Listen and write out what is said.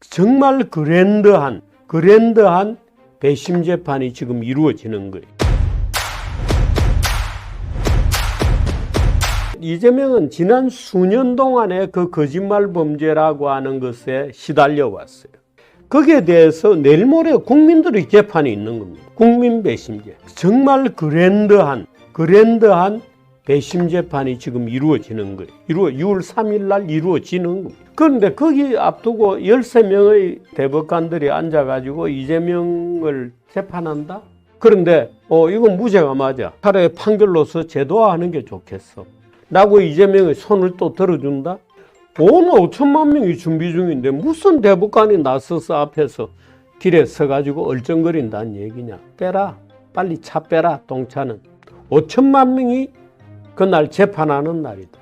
정말 그랜드한 그랜드한 배심 재판이 지금 이루어지는 거예요. 이재명은 지난 수년 동안에 그 거짓말 범죄라고 하는 것에 시달려 왔어요. 거기에 대해서 내일 모레 국민들의 재판이 있는 겁니다. 국민 배심제. 정말 그랜드한 그랜드한 배심 재판이 지금 이루어지는 거예요. 이루어 6월 3일 날 이루어지는 겁니다. 그런데 거기 앞두고 13명의 대법관들이 앉아가지고 이재명을 재판한다? 그런데 어 이건 무죄가 맞아. 차라리 판결로서 제도화하는 게 좋겠어. 라고 이재명의 손을 또 들어준다? 온 5천만 명이 준비 중인데 무슨 대법관이 나서서 앞에서 길에 서가지고 얼쩡거린다는 얘기냐. 빼라. 빨리 차 빼라. 동차는. 5천만 명이 그날 재판하는 날이다.